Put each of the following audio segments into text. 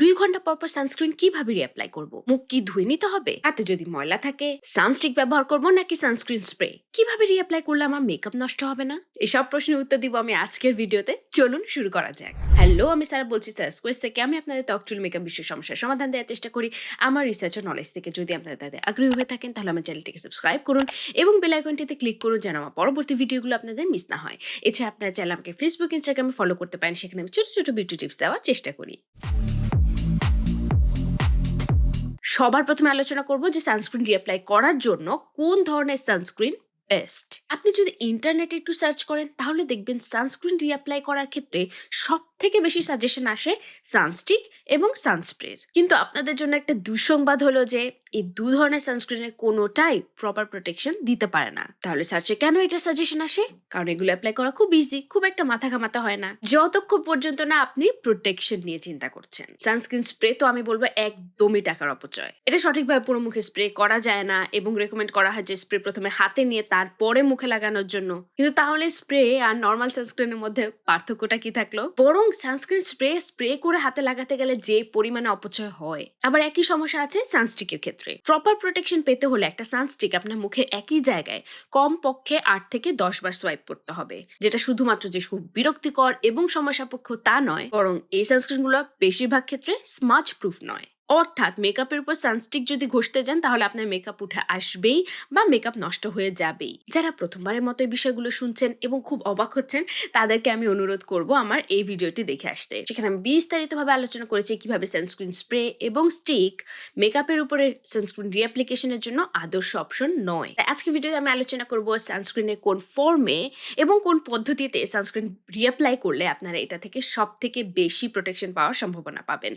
দুই ঘণ্টা পর পর সানস্ক্রিন কীভাবে রিঅ্যাপ্লাই করব? মুখ কি ধুয়ে নিতে হবে? হাতে যদি ময়লা থাকে সানস্টিক ব্যবহার করব নাকি সানস্ক্রিন স্প্রে কীভাবে রিঅ্যাপ্লাই করলে আমার মেকআপ নষ্ট হবে না? এসব প্রশ্নের উত্তর দিব আমি আজকের ভিডিওতে। চলুন শুরু করা যাক। হ্যালো আমি স্যার বলছি সার্সকোয়েস থেকে। আমি আপনাদের ত্বকচুল মেকআপ বিশ্বের সমস্যার সমাধান দেওয়ার চেষ্টা করি। আমার রিসার্চ ও নলেজ থেকে যদি আপনারা তাদের আগ্রহী হয়ে থাকেন, তাহলে আমার চ্যানেলটিকে সাবস্ক্রাইব করুন এবং বেল আইকনটিতে ক্লিক করুন যেন আমার পরবর্তী ভিডিওগুলো আপনাদের মিস না হয়। এছাড়া আপনারা চাইলে আমাকে ফেসবুক ইনস্টাগ্রামে ফলো করতে পারেন। সেখানে আমি ছোটো ছোটো বিউটি টিপস দেওয়ার চেষ্টা করি। সবার প্রথমে আলোচনা করব যে সানস্ক্রিন রিঅ্যাপ্লাই করার জন্য কোন ধরনের সানস্ক্রিন বেস্ট আপনি যদি ইন্টারনেটে একটু সার্চ করেন, তাহলে দেখবেন সানস্ক্রিন রিঅ্যাপ্লাই করার ক্ষেত্রে সব থেকে বেশি সাজেশন আসে সানস্টিক এবং সানস্প্রের কিন্তু আপনাদের জন্য একটা দুঃসংবাদ হলো যে, এই দু ধরনের সানস্ক্রিনের কোনোটাই প্রপার প্রোটেকশন দিতে পারে না। তাহলে সার্চে কেন এটা সাজেশন আসে? কারণ এগুলো অ্যাপ্লাই করা খুব ইজি খুব একটা মাথা ঘামাতে হয় না। যতক্ষণ পর্যন্ত না আপনি প্রোটেকশন নিয়ে চিন্তা করছেন। সানস্ক্রিন স্প্রে তো আমি বলব একদমই টাকার অপচয়। এটা সঠিকভাবে পুরো মুখে স্প্রে করা যায় না এবং রেকমেন্ড করা হয় যে স্প্রে প্রথমে হাতে নিয়ে তারপরে মুখে লাগানোর জন্য। কিন্তু তাহলে স্প্রে আর নর্মাল সানস্ক্রিনের মধ্যে পার্থক্যটা কি থাকল? বরং সানস্ক্রিন স্প্রে স্প্রে করে হাতে লাগাতে গেলে যে পরিমাণে অপচয় হয়, আবার একই সমস্যা আছে সানস্টিকের ক্ষেত্রে। প্রপার প্রোটেকশন পেতে হলে একটা সানস্টিক আপনার মুখের একই জায়গায় কম পক্ষে আট থেকে দশ বার সোয়াইপ করতে হবে, যেটা শুধুমাত্র যে খুব বিরক্তিকর এবং সমস্যাপক্ষ তা নয়, বরং এই সানস্ক্রিনগুলো বেশিরভাগ ক্ষেত্রে স্মাচ প্রুফ নয়। অর্থাৎ মেকআপের উপর সানস্টিক যদি ঘষতে যান, তাহলে আপনার মেকআপ উঠে আসবেই বা মেকআপ নষ্ট হয়ে যাবেই। যারা প্রথমবারের মতো এই বিষয়গুলো শুনছেন এবং খুব অবাক হচ্ছেন, তাদেরকে আমি অনুরোধ করব আমার এই ভিডিওটি দেখে আসতে। সেখানে আমি বিস্তারিতভাবে আলোচনা করেছি কীভাবে সানস্ক্রিন স্প্রে এবং স্টিক মেকআপের উপরে সানস্ক্রিন রিঅ্যাপ্লিকেশনের জন্য আদর্শ অপশন নয়। আজকে ভিডিওতে আমি আলোচনা করব সানস্ক্রিনের কোন ফর্মে এবং কোন পদ্ধতিতে সানস্ক্রিন রিঅ্যাপ্লাই করলে আপনারা এটা থেকে সব থেকে বেশি প্রোটেকশন পাওয়ার সম্ভাবনা পাবেন।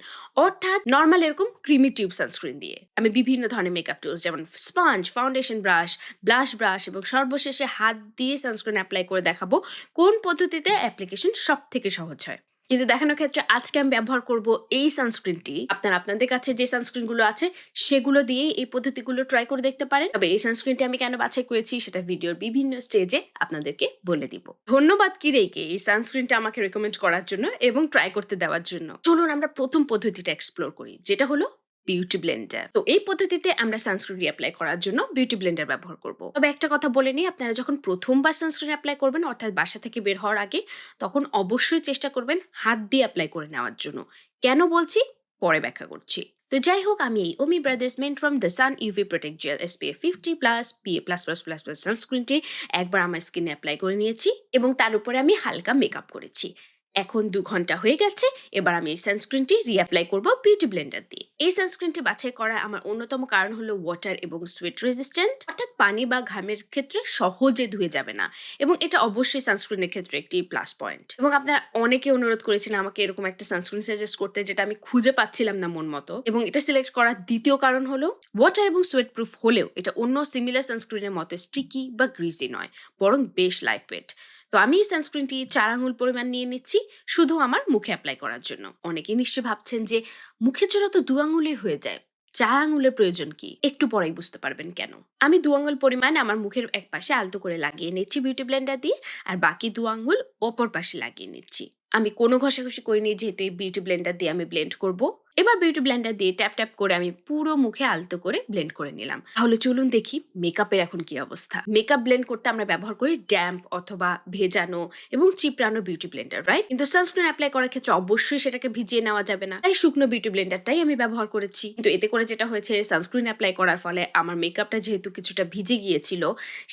অর্থাৎ নর্মাল এরকম ক্রিমি টিউব সানস্ক্রিন দিয়ে। আমি বিভিন্ন ধরনের মেকআপ টুলস যেমন sponge foundation brush blush brush এবং সর্বশেষে হাত দিয়ে সানস্ক্রিন অ্যাপ্লাই করে দেখাবো কোন পদ্ধতিতে অ্যাপ্লিকেশন সব থেকে সহজ হয়। কিন্তু দেখানোর ক্ষেত্রে আজকে আমি ব্যবহার করব এই সানস্ক্রিনটি আপনার, আপনাদের কাছে যে সানস্ক্রিনগুলো আছে, সেগুলো দিয়ে এই পদ্ধতিগুলো ট্রাই করে দেখতে পারেন। তবে এই সানস্ক্রিনটি আমি কেন বাছাই করেছি, সেটা ভিডিওর বিভিন্ন স্টেজে আপনাদেরকে বলে দিব। ধন্যবাদ কিরেইকে এই সানস্ক্রিনটা আমাকে রেকমেন্ড করার জন্য এবং ট্রাই করতে দেওয়ার জন্য। চলুন আমরা প্রথম পদ্ধতিটা এক্সপ্লোর করি, যেটা হলো বিউটি ব্লেন্ডার তো এই পদ্ধতিতে আমরা সানস্ক্রিন অ্যাপ্লাই করার জন্য বিউটি ব্লেন্ডার ব্যবহার করব। তবে একটা কথা বলে নিই, আপনারা যখন প্রথমবার সানস্ক্রিন অ্যাপ্লাই করবেন, অর্থাৎ বাসা থেকে বের হওয়ার আগে, তখন অবশ্যই চেষ্টা করবেন হাত দিয়ে অ্যাপ্লাই করে নেওয়ার জন্য। কেন বলছি? পরে ব্যাখ্যা করছি। তো যাই হোক, আমি এই Omi Brothers men from the sun UV protect gel SPF fifty plus PA plus plus plus plus সানস্ক্রিনটি একবার আমার স্কিনে অ্যাপ্লাই করে নিয়েছি এবং তার উপরে আমি হালকা মেকআপ করেছি। এখন দু ঘণ্টা হয়ে গেছে, এবার আমি এই সানস্ক্রিনটি রিঅ্যাপ্লাই করব বিউটি ব্লেন্ডার দিয়ে। এই সানস্ক্রিনটি বাছাই করার আমার অন্যতম কারণ হলো ওয়াটার এবং সুইট রেজিস্ট্যান্ট অর্থাৎ পানি বা ঘামের ক্ষেত্রে সহজে ধুয়ে যাবে না এবং এটা অবশ্যই সানস্ক্রিনের ক্ষেত্রে একটি প্লাস পয়েন্ট এবং আপনারা অনেকে অনুরোধ করেছিলেন আমাকে এরকম একটা সানস্ক্রিন সাজেস্ট করতে যেটা আমি খুঁজে পাচ্ছিলাম না মন মতো। এবং এটা সিলেক্ট করার দ্বিতীয় কারণ হলো ওয়াটার এবং সুয়েট প্রুফ হলেও এটা অন্য সিমিলার সানস্ক্রিনের মতো স্টিকি বা গ্রিজি নয়, বরং বেশ লাইট ওয়েট তো আমি সানস্ক্রিনটি চার আঙুল পরিমাণ নিয়ে নিচ্ছি, শুধু আমার মুখে অ্যাপ্লাই করার জন্য। অনেকে নিশ্চয় ভাবছেন যে মুখের জন্য তো দু আঙুলে হয়ে যায় চার আঙুলের প্রয়োজন কি? একটু পরেই বুঝতে পারবেন কেন। আমি দু আঙুল পরিমাণ আমার মুখের এক পাশে আলতো করে লাগিয়ে নিচ্ছি বিউটি ব্লেন্ডার দিয়ে, আর বাকি দু আঙুল অপর পাশে লাগিয়ে নিচ্ছি। আমি কোনো ঘষাঘষি করিনি, যেহেতু এই বিউটি ব্লেন্ডার দিয়ে আমি ব্লেন্ড করব। এবার বিউটি ব্লেন্ডার দিয়ে ট্যাপ ট্যাপ করে আমি পুরো মুখে আলতো করে ব্লেন্ড করে নিলাম। তাহলে চলুন দেখি মেকআপের এখন কি অবস্থা। মেকআপ ব্লেন্ড করতে আমরা ব্যবহার করি ড্যাম্প অথবা ভেজানো এবং চিপড়ানো বিউটি ব্লেন্ডার রাইট কিন্তু সানস্ক্রিন অ্যাপ্লাই করার ক্ষেত্রে অবশ্যই সেটাকে ভিজিয়ে নেওয়া যাবে না। তাই শুকনো বিউটি ব্লেন্ডারটাই আমি ব্যবহার করেছি। কিন্তু এতে করে যেটা হয়েছে সানস্ক্রিন অ্যাপ্লাই করার ফলে আমার মেকআপটা যেহেতু কিছুটা ভিজে গিয়েছিল,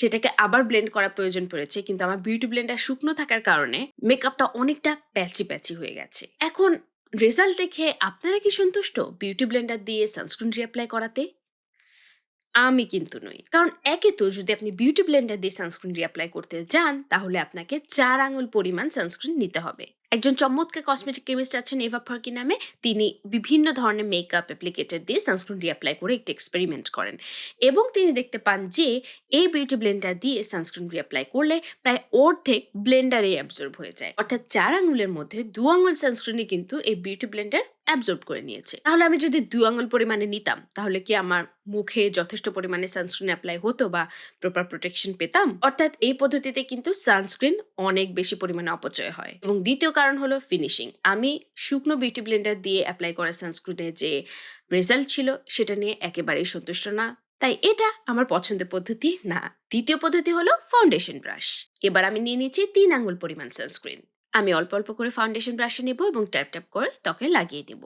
সেটাকে আবার ব্লেন্ড করার প্রয়োজন পড়েছে। কিন্তু আমার বিউটি ব্লেন্ডার শুকনো থাকার কারণে মেকআপটা অনেকটা প্যাচি প্যাচি হয়ে গেছে। এখন রেজাল্ট দেখে আপনারা কি সন্তুষ্ট? বিউটি ব্লেন্ডার দিয়ে সানস্ক্রিন রিঅ্যাপ্লাই করাতে? আমি কিন্তু নই। কারণ একে তো যদি আপনি বিউটি ব্লেন্ডার দিয়ে সানস্ক্রিন রিঅ্যাপ্লাই করতে যান, তাহলে আপনাকে চার আঙুল পরিমাণ সানস্ক্রিন নিতে হবে। একজন চমৎকার কসমেটিক কেমিস্ট আছেন এভা ফার্কি নামে। তিনি বিভিন্ন ধরনের মেকআপ অ্যাপ্লিকেটার দিয়ে সানস্ক্রিন রিঅ্যাপ্লাই করে একটি এক্সপেরিমেন্ট করেন। এবং তিনি দেখতে পান যে, এই বিউটি ব্লেন্ডার দিয়ে সানস্ক্রিন রিঅ্যাপ্লাই করলে প্রায় অর্ধেক ব্লেন্ডারে অ্যাবজর্ব হয়ে যায়। অর্থাৎ চার আঙুলের মধ্যে দু আঙুল সানস্ক্রিনে কিন্তু এই বিউটি ব্লেন্ডার অ্যাবজর্ব করে নিয়েছে। তাহলে আমি যদি দু আঙুল পরিমাণে নিতাম, তাহলে কি আমার মুখে যথেষ্ট পরিমাণে সানস্ক্রিন অ্যাপ্লাই হতো বা প্রপার প্রোটেকশন পেতাম? অর্থাৎ এই পদ্ধতিতে কিন্তু সানস্ক্রিন অনেক বেশি পরিমাণে অপচয় হয়। এবং দ্বিতীয় কারণ হলো ফিনিশিং আমি শুকনো বিউটি ব্লেন্ডার দিয়ে অ্যাপ্লাই করা সানস্ক্রিনের যে রেজাল্ট ছিল, সেটা নিয়ে একেবারেই সন্তুষ্ট না। তাই এটা আমার পছন্দের পদ্ধতি না। দ্বিতীয় পদ্ধতি হলো ফাউন্ডেশন ব্রাশ এবার আমি নিয়ে নিচ্ছি তিন আঙুল পরিমাণ সানস্ক্রিন আমি অল্প অল্প করে ফাউন্ডেশন ব্রাশে নেব এবং ট্যাপ ট্যাপ করে ত্বকে লাগিয়ে নেব।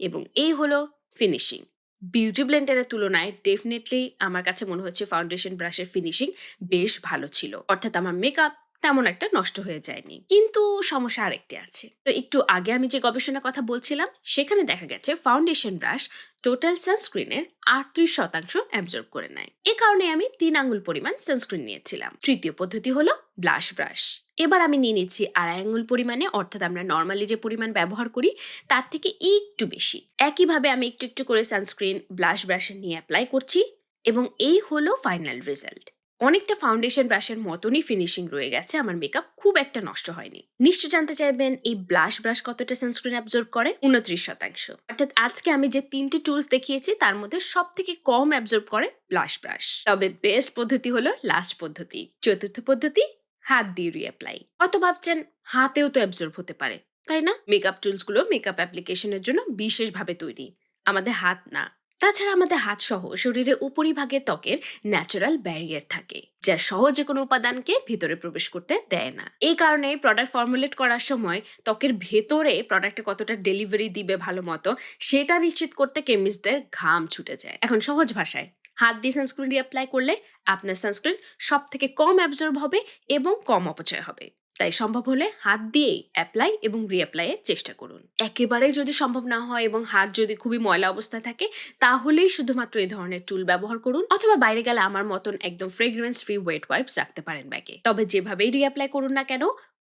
এবং এই হলো ফিনিশিং বিউটি ব্লেন্ডারের তুলনায় ডেফিনেটলি আমার কাছে মনে হচ্ছে ফাউন্ডেশন ব্রাশের ফিনিশিং বেশ ভালো ছিল। অর্থাৎ আমার মেকআপ তেমন একটা নষ্ট হয়ে যায়নি। কিন্তু সমস্যা আরেকটি আছে। তো একটু আগে আমি যে গবেষণার কথা বলছিলাম, সেখানে দেখা গেছে ফাউন্ডেশন ব্রাশ টোটাল সানস্ক্রিনের আটত্রিশ শতাংশ অ্যাবজর্ব করে নেয়। এ কারণে আমি তিন আঙ্গুল পরিমাণ সানস্ক্রিন নিয়েছিলাম। তৃতীয় পদ্ধতি হলো ব্লাশ ব্রাশ। এবার আমি নিয়ে নিচ্ছি আড়াই আঙ্গুল পরিমাণে, অর্থাৎ আমরা নর্মালি যে পরিমাণ ব্যবহার করি, তার থেকে একটু বেশি। একইভাবে আমি একটু একটু করে সানস্ক্রিন ব্লাশ ব্রাশে নিয়ে অ্যাপ্লাই করছি এবং এই হলো ফাইনাল রেজাল্ট। অনেকটা ফাউন্ডেশন ব্রাশের মতনই ফিনিশিং রয়ে গেছে, আমার মেকআপ খুব একটা নষ্ট হয়নি। নিশ্চয় জানতে চাইবেন এই ব্লাশ ব্রাশ কতটা সানস্ক্রিন অ্যাবজর্ব করে? উনত্রিশ শতাংশ। অর্থাৎ আজকে আমি যে তিনটি টুলস দেখিয়েছি, তার মধ্যে সব থেকে কম অ্যাবজর্ব করে ব্লাশ ব্রাশ তবে বেস্ট পদ্ধতি হলো লাস্ট পদ্ধতি। চতুর্থ পদ্ধতি, হাত দিয়ে রিঅ্যাপ্লাই হয়তো ভাবছেন? হাতেও তো অ্যাবজর্ব হতে পারে, তাই না? মেকআপ টুলসগুলো মেকআপ অ্যাপ্লিকেশনের জন্য বিশেষভাবে তৈরি। আমাদের হাত না। তাছাড়া আমাদের হাত সহ শরীরের উপরিভাগে ত্বকের ন্যাচারাল ব্যারিয়ার থাকে, যা সহজে কোনো উপাদানকে ভিতরে প্রবেশ করতে দেয় না। এই কারণে প্রোডাক্ট ফর্মুলেট করার সময় ত্বকের ভেতরে প্রোডাক্টে কতটা ডেলিভারি দিবে ভালো মতো, সেটা নিশ্চিত করতে কেমিস্টদের ঘাম ছুটে যায়। এখন সহজ ভাষায়, হাত দিয়ে সানস্ক্রিন অ্যাপ্লাই করলে আপনার সানস্ক্রিন সব থেকে কম অ্যাবজর্ব হবে এবং কম অপচয় হবে। তাই সম্ভব হলে হাত দিয়েই অ্যাপ্লাই এবং রিঅ্যাপ্লাইয়ের চেষ্টা করুন। একেবারেই যদি সম্ভব না হয় এবং হাত যদি খুবই ময়লা অবস্থায় থাকে, তাহলেই শুধুমাত্র এই ধরনের টুল ব্যবহার করুন অথবা বাইরে গেলে আমার মতন একদম ফ্রেগ্রেন্স ফ্রি ওয়েট ওয়াইপস রাখতে পারেন ব্যাগে। তবে যেভাবেই রিঅ্যাপ্লাই করুন না কেন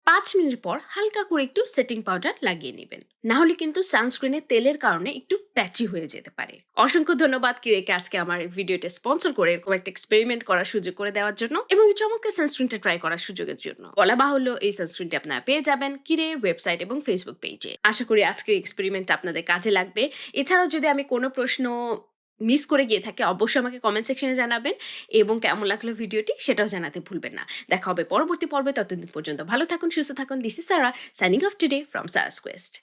পাঁচ মিনিট পর হালকা করে একটু সেটিং পাউডার লাগিয়ে নেবেন। না হলে কিন্তু সানস্ক্রিনে তেলের কারণে একটু প্যাচি হয়ে যেতে পারে। অসংখ্য ধন্যবাদ কিরেকে আজকে আমার ভিডিওটা স্পন্সর করে এরকম একটা এক্সপেরিমেন্ট করার সুযোগ করে দেওয়ার জন্য এবং এই চমৎকার সানস্ক্রিনটা ট্রাই করার সুযোগের জন্য। বলা বাহুল্য এই সানস্ক্রিনটি আপনারা পেয়ে যাবেন কিরের ওয়েবসাইট এবং ফেসবুক পেজে আশা করি আজকের এক্সপেরিমেন্ট আপনাদের কাজে লাগবে। এছাড়াও যদি আমি কোনো প্রশ্ন মিস করে গিয়ে থাকে, অবশ্যই আমাকে কমেন্ট সেকশনে জানাবেন এবং কেমন লাগল ভিডিওটি সেটাও জানাতে ভুলবেন না। দেখা হবে পরবর্তী পর্বে, ততদিন পর্যন্ত ভালো থাকুন, সুস্থ থাকুন। This is Sara signing off today from Sara's Quest